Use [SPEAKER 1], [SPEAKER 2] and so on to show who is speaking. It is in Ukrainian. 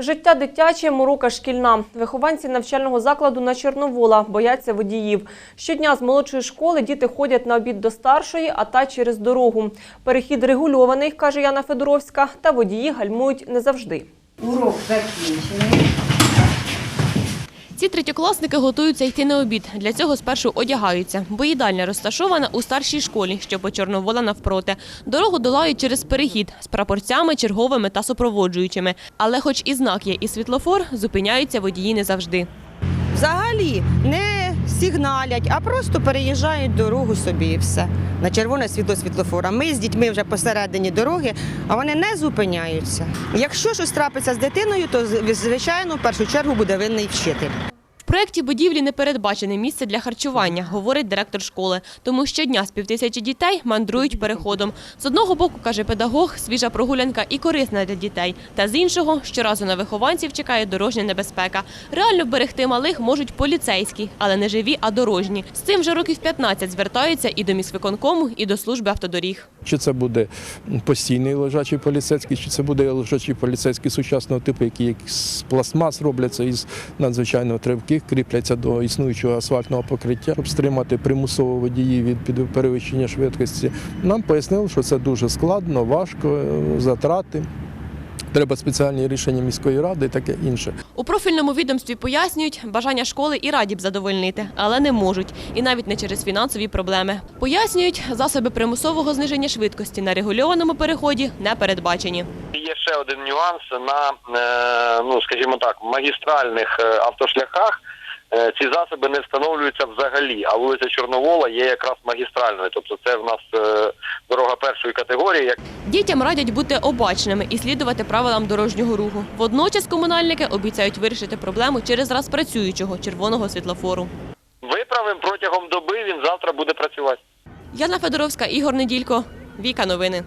[SPEAKER 1] Життя дитяче, морока шкільна. Вихованці навчального закладу на Чорновола бояться водіїв. Щодня з молодшої школи діти ходять на обід до старшої, а та через дорогу. Перехід регульований, каже Яна Федоровська, та водії гальмують не завжди.
[SPEAKER 2] Урок закінчений.
[SPEAKER 3] Ці третьокласники готуються йти на обід. Для цього спершу одягаються, бо їдальня розташована у старшій школі, що по Чорновола навпроти. Дорогу долають через перехід з прапорцями, черговими та супроводжуючими. Але хоч і знак є, і світлофор, зупиняються водії не завжди.
[SPEAKER 4] Взагалі не сигналять, а просто переїжджають дорогу собі і все. На червоне світло світлофора. Ми з дітьми вже посередині дороги, а вони не зупиняються. Якщо щось трапиться з дитиною, то звичайно в першу чергу буде винний вчитель.
[SPEAKER 3] Проєкті будівлі не передбачене місце для харчування, говорить директор школи. Тому щодня з півтисячі дітей мандрують переходом. З одного боку, каже педагог, свіжа прогулянка і корисна для дітей. Та з іншого, щоразу на вихованців чекає дорожня небезпека. Реально берегти малих можуть поліцейські, але не живі, а дорожні. З цим вже років 15 звертаються і до міськвиконкому, і до служби автодоріг.
[SPEAKER 5] Чи це буде постійний лежачий поліцейський, чи це буде лежачий поліцейський сучасного типу, які з пластмас робляться із надзвичайно кріпляться до існуючого асфальтного покриття, щоб стримати примусово водіїв від перевищення швидкості. Нам пояснили, що це дуже складно, важко, е, затрати. Треба спеціальні рішення міської ради і таке інше.
[SPEAKER 3] У профільному відомстві пояснюють, бажання школи і раді б задовольнити, але не можуть, і навіть не через фінансові проблеми. Пояснюють, засоби примусового зниження швидкості на регульованому переході не передбачені.
[SPEAKER 6] Є ще один нюанс на, е, ну скажімо так, магістральних е, автошляхах. е, Ці засоби не встановлюються взагалі, а вулиця Чорновола є якраз магістральною. Тобто це в нас першої категорії.
[SPEAKER 3] Дітям радять бути обачними і слідувати правилам дорожнього руху. Водночас комунальники обіцяють вирішити проблему через раз працюючого червоного світлофору.
[SPEAKER 6] виправимо протягом доби, він завтра буде працювати.
[SPEAKER 3] Яна Федоровська, Ігор Неділько, Віка Новини.